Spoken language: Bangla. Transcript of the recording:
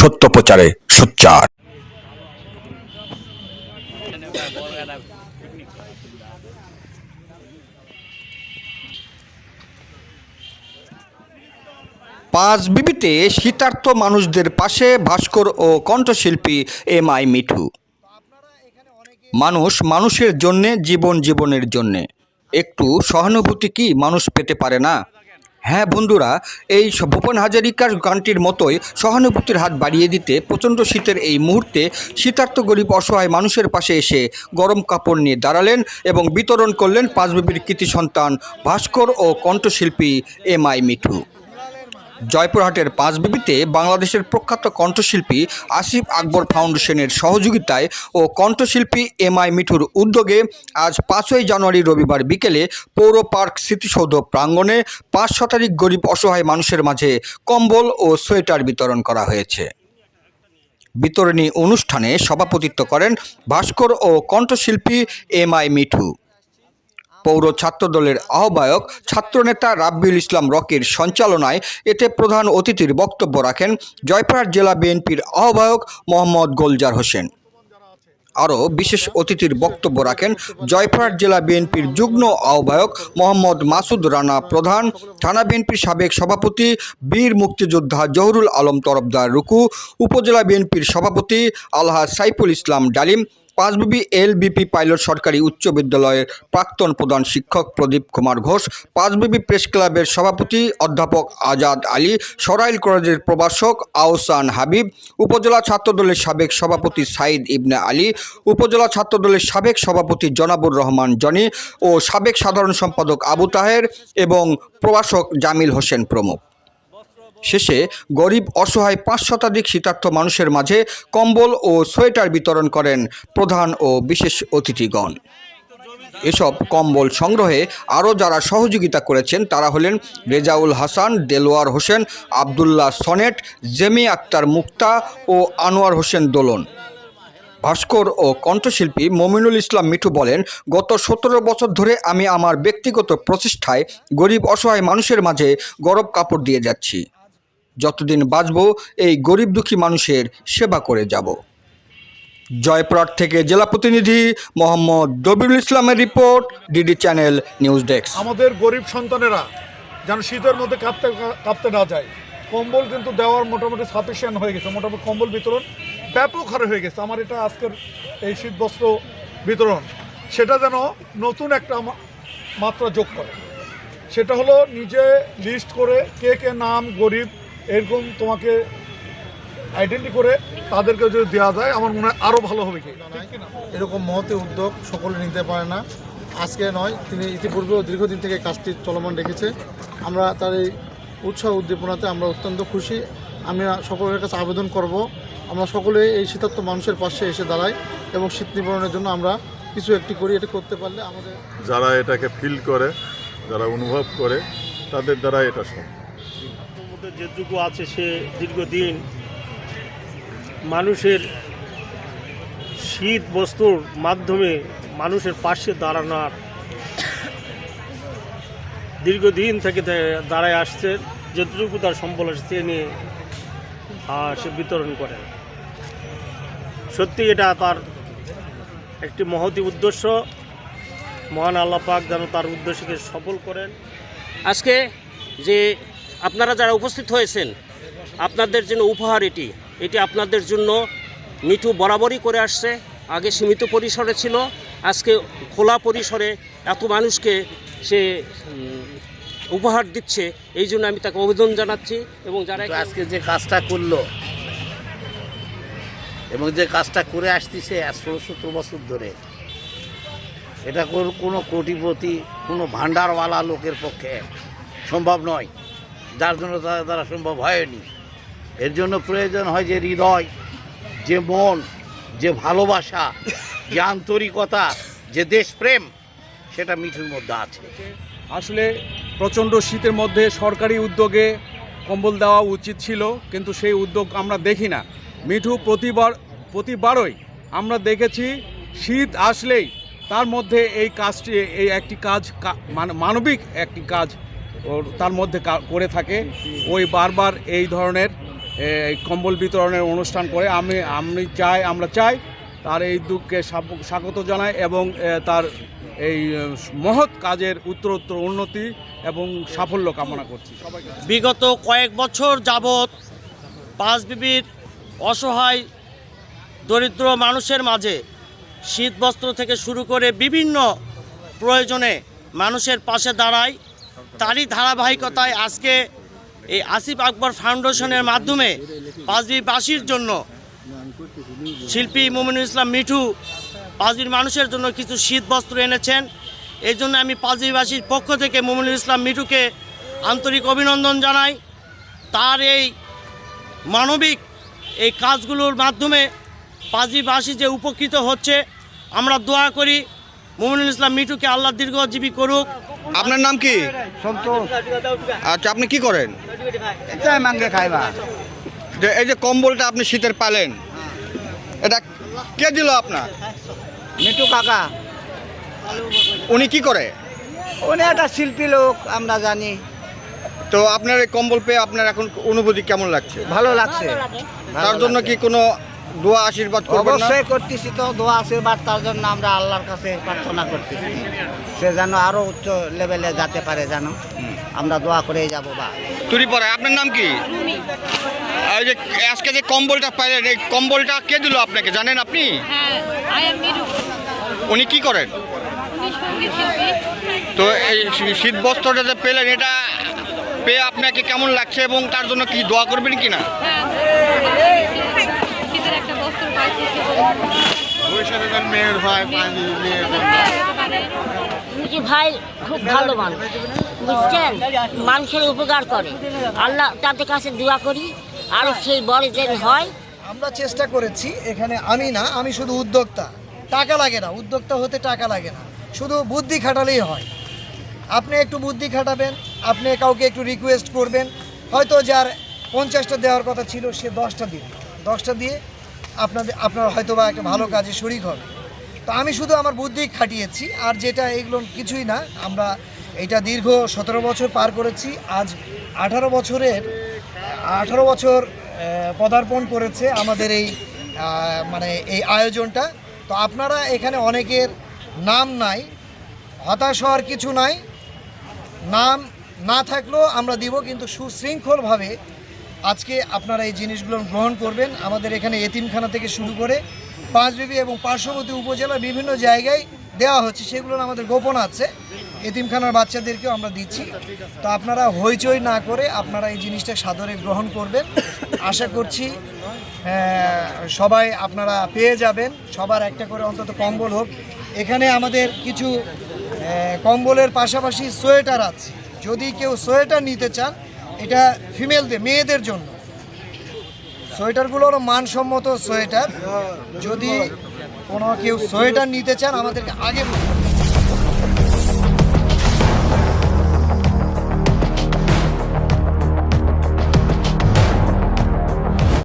সত্য প্রচারে সোচ্চার। পাঁচ বিবিতে শীতার্থ মানুষদের পাশে ভাস্কর ও কণ্ঠশিল্পী এম আই মিঠু। মানুষ মানুষের জন্যে, জীবন জীবনের জন্যে। একটু সহানুভূতি কি মানুষ পেতে পারে না? হ্যাঁ বন্ধুরা, এই ভূপন হাজারিকার গানটির মতোই সহানুভূতির হাত বাড়িয়ে দিতে প্রচণ্ড শীতের এই মুহূর্তে শীতার্ত গরিব অসহায় মানুষের পাশে এসে গরম কাপড় নিয়ে দাঁড়ালেন এবং বিতরণ করলেন পাঁচবিবির কৃতি সন্তান ভাস্কর ও কণ্ঠশিল্পী এম আই মিঠু। জয়পুরহাটের পাঁচবিবিতে বাংলাদেশের প্রখ্যাত কণ্ঠশিল্পী আসিফ আকবর ফাউন্ডেশনের সহযোগিতায় ও কণ্ঠশিল্পী এম আই মিঠুর উদ্যোগে আজ পাঁচই জানুয়ারি রবিবার বিকেলে পৌর পার্ক স্মৃতিসৌধ প্রাঙ্গণে পাঁচ শতাধিক গরিব অসহায় মানুষের মাঝে কম্বল ও সোয়েটার বিতরণ করা হয়েছে। বিতরণী অনুষ্ঠানে সভাপতিত্ব করেন ভাস্কর ও কণ্ঠশিল্পী এম আই মিঠু। পৌর ছাত্রদলের আহ্বায়ক ছাত্রনেতা রাব্বিউল ইসলাম রকির সঞ্চালনায় এতে প্রধান অতিথির বক্তব্য রাখেন জয়পুরহাট জেলা বিএনপির আহ্বায়ক মোহাম্মদ গোলজার হোসেন। আরও বিশেষ অতিথির বক্তব্য রাখেন জয়পুরহাট জেলা বিএনপির যুগ্ম আহ্বায়ক মোহাম্মদ মাসুদ রানা প্রধান, থানা বিএনপির সাবেক সভাপতি বীর মুক্তিযোদ্ধা জহুরুল আলম তরফদার রুকু, উপজেলা বিএনপির সভাপতি আলহাজ সাইফুল ইসলাম ডালিম পাঁচবিবি এলবিপি পাইলট সরকারি উচ্চ বিদ্যালয়ের প্রাক্তন প্রধান শিক্ষক প্রদীপ কুমার ঘোষ, পাঁচবিবি প্রেস ক্লাবের সভাপতি অধ্যাপক আজাদ আলী, সরাইল কলেজের প্রভাষক আহসান হাবিব, উপজেলা ছাত্রদলের সাবেক সভাপতি সাইদ ইবনে আলী, উপজেলা ছাত্রদলের সাবেক সভাপতি জনাবুর রহমান জনি ও সাবেক সাধারণ সম্পাদক আবু তাহের এবং প্রভাষক জামিল হোসেন প্রমুখ। শেষে গরিব, অসহায়, পাঁচ শতাধিক শীতার্থ মানুষের মাঝে কম্বল ও সোয়েটার বিতরণ করেন প্রধান ও বিশেষ অতিথিগণ। এসব কম্বল সংগ্রহে আরও যারা সহযোগিতা করেছেন তারা হলেন রেজাউল হাসান, দেলোয়ার হোসেন, আবদুল্লাহ সনেট, জেমি আক্তার মুক্তা ও আনোয়ার হোসেন দোলন। ভাস্কর ও কণ্ঠশিল্পী মমিনুল ইসলাম মিঠু বলেন, গত সতেরো বছর ধরে আমি আমার ব্যক্তিগত প্রচেষ্টায় গরিব, অসহায় মানুষের মাঝে গরম কাপড় দিয়ে যাচ্ছি। যতদিন বাঁচব, এই গরিব দুঃখী মানুষের সেবা করে যাব। জয়পুরহাট থেকে জেলা প্রতিনিধি মোহাম্মদ দবিরুল ইসলামের report, DD channel news desk. আমাদের গরিব সন্তানেরা যেন শীতের মধ্যে কাঁপতে কাঁপতে না যায়। কম্বল কিন্তু দেওয়ার মোটামুটি সাফিসিয়েন্ট হয়ে গেছে। মোটামুটি কম্বল বিতরণ ব্যাপক হারে হয়ে গেছে। আমার এটা আজকের এই শীতবস্ত্র বিতরণ। সেটা যেন নতুন একটা মাত্রা যোগ করে। সেটা হলো নিজে লিস্ট করে কে কে নাম গরিব এরকম তোমাকে আইডেন্টি করে তাদেরকে যদি দেওয়া যায় আমার মনে হয় আরও ভালো হবে কি? এরকম মহতি উদ্যোগ সকলে নিতে পারে না। আজকে নয় তিনি ইতিপূর্বেও দীর্ঘদিন থেকে কাজটি চলমান রেখেছে। আমরা তার এই উৎসাহ উদ্দীপনাতে আমরা অত্যন্ত খুশি। আমি সকলের কাছে আবেদন করব আমরা সকলে এই শীতার্থ মানুষের পাশে এসে দাঁড়াই এবং শীত নিবারণের জন্য আমরা কিছু একটি করি। এটা করতে পারলে আমাদের যারা এটাকে ফিল করে যারা অনুভব করে তাদের দ্বারা এটা সম্ভব। যেটুকু আছে সে দীর্ঘদিন মানুষের শীত বস্তুর মাধ্যমে মানুষের পাশে দাঁড়ানোর দীর্ঘদিন থেকে দাঁড়ায় আসছে যতটুকু তার সম্বল সে নিয়ে সে বিতরণ করে। সত্যি এটা তার একটি মহতি উদ্দেশ্য। মহান আল্লাহ পাক যেন তার উদ্দেশ্যকে সফল করেন। আজকে যে আপনারা যারা উপস্থিত হয়েছেন আপনাদের জন্য উপহার এটি। এটি আপনাদের জন্য মিঠু বরাবরই করে আসছে। আগে সীমিত পরিসরে ছিল আজকে খোলা পরিসরে এত মানুষকে সে উপহার দিচ্ছে এই জন্য আমি তাকে অভিনন্দন জানাচ্ছি এবং যারা আজকে যে কাজটা করল এবং যে কাজটা করে আসতেছে ষোলো সতেরো বছর ধরে এটা কোনো কোটিপতি কোনো ভান্ডারওয়ালা লোকের পক্ষে সম্ভব নয়। যার জন্য তাদের দ্বারা সম্ভব হয়নি। এর জন্য প্রয়োজন হয় যে হৃদয়, যে মন, যে ভালোবাসা, যে আন্তরিকতা, যে দেশপ্রেম, সেটা মিঠুর মধ্যে আছে। আসলে প্রচণ্ড শীতের মধ্যে সরকারি উদ্যোগে কম্বল দেওয়া উচিত ছিল, কিন্তু সেই উদ্যোগ আমরা দেখি না। মিঠু প্রতিবার, প্রতিবারই আমরা দেখেছি শীত আসলেই তার মধ্যে এই কাজটি, এই একটি কাজ মান- মানবিক একটি কাজ তার মধ্যে করে থাকে। ওই বারবার এই ধরনের কম্বল বিতরণের অনুষ্ঠান করে। আমি আমি চাই, আমরা চাই তার এই দুঃখকে স্বাগত জানাই এবং তার এই মহৎ কাজের উত্তরোত্তর উন্নতি এবং সাফল্য কামনা করছি। বিগত কয়েক বছর যাবৎ পাঁচ বিবির অসহায়, দরিদ্র মানুষের মাঝে শীত বস্ত্র থেকে শুরু করে বিভিন্ন প্রয়োজনে মানুষের পাশে দাঁড়ায়। তারই ধারাবাহিকতায় আজকে এই আসিফ আকবর ফাউন্ডেশনের মাধ্যমে পাঁচবিবাসীর জন্য শিল্পী মোমিনুল ইসলাম মিঠু পাঁচবির মানুষের জন্য কিছু শীত বস্ত্র এনেছেন। এই জন্য আমি পাঁচবিবাসীর পক্ষ থেকে মোমিনুল ইসলাম মিঠুকে আন্তরিক অভিনন্দন জানাই। তার এই মানবিক এই কাজগুলোর মাধ্যমে পাঁচবিবাসী যে উপকৃত হচ্ছে, আমরা দোয়া করি। মোমিনুল ইসলাম মিঠুকে আল্লাহ দীর্ঘজীবী করুক। আপনার নাম কি? আচ্ছা আপনি কি করেন? মাঙ্গে খাইবা। যে এই যে কম্বলটা আপনি শীতের পালেন এটা কে দিল আপনার? মিঠু কাকা। উনি কি করে? উনি একটা শিল্পী লোক আমরা জানি। তো আপনার এই কম্বল পেয়ে আপনার এখন অনুভূতি কেমন লাগছে? ভালো লাগছে। তার জন্য কি কোনো দোয়া আশীর্বাদ করবেন অবশ্যই করতেছি তো দোয়া আশীর্বাদ তার জন্য আমরা আল্লাহর কাছে প্রার্থনা করতেছি। সে যেন আরও উচ্চ লেভেলে যেতে পারে যেন। আমরা দোয়া করেই যাব বা। তুরি পরে আপনার নাম কি? এই যে আজকে যে কম্বলটা পাইলেন এই কম্বলটা কে দিল আপনাকে জানেন আপনি? হ্যাঁ আই এম মিরু উনি কি করেন? উনি সংগীত শিল্পী। তো এই শীত বস্ত্রটা যে পেলেন এটা পেয়ে আপনাকে কেমন লাগছে এবং তার জন্য কি দোয়া করবেন কি না হ্যাঁ শীতের একটা বস্ত্র পাইছি মিকি ভাই খুব ভালো মানুষ বুঝছেন? মানুষের উপকার করে। আল্লাহ তাদের কাছে দোয়া করি আর সেই বড় যেন হয়। আমরা চেষ্টা করেছি এখানে আমি না আমি শুধু উদ্যোক্তা। টাকা লাগে না উদ্যোক্তা হতে টাকা লাগে না। শুধু বুদ্ধি খাটালেই হয়। আপনি একটু বুদ্ধি খাটাবেন আপনি কাউকে একটু রিকোয়েস্ট করবেন। হয়তো যার পঞ্চাশটা দেওয়ার কথা ছিল সে দশটা দিবে। দশটা দিয়ে আপনাদের আপনার হয়তো বা একটা ভালো কাজে শরিক হবে। তো আমি শুধু আমার বুদ্ধি খাটিয়েছি, আর যেটা এগুলো কিছুই না, আমরা এটা দীর্ঘ সতেরো বছর পার করেছি, আজ আঠারো বছরের, আঠারো বছর পদার্পণ করেছে আমাদের এই মানে এই আয়োজনটা। তো আপনারা এখানে অনেকের নাম নাই, হতাশ হওয়ার কিছু নাই। নাম না থাকলেও আমরা দিব, কিন্তু সুশৃঙ্খলভাবে আজকে আপনারা এই জিনিসগুলো গ্রহণ করবেন। আমাদের এখানে এতিমখানা থেকে শুরু করে পাঁচবিবি এবং পার্শ্ববর্তী উপজেলার বিভিন্ন জায়গায় দেওয়া হচ্ছে। সেগুলো আমাদের গোপন আছে। এতিমখানার বাচ্চাদেরকেও আমরা দিচ্ছি। তো আপনারা হইচই না করে আপনারা এই জিনিসটা সাদরে গ্রহণ করবেন। আশা করছি সবাই আপনারা পেয়ে যাবেন। সবার একটা করে অন্তত কম্বল হোক। এখানে আমাদের কিছু কম্বলের পাশাপাশি সোয়েটার আছে। যদি কেউ সোয়েটার নিতে চান এটা ফিমেলদের মেয়েদের জন্য। সোয়েটারগুলো হলো মানসম্মত সোয়েটার। যদি কোনো কেউ সোয়েটার নিতে চান, আমাদেরকে আগে বলুন।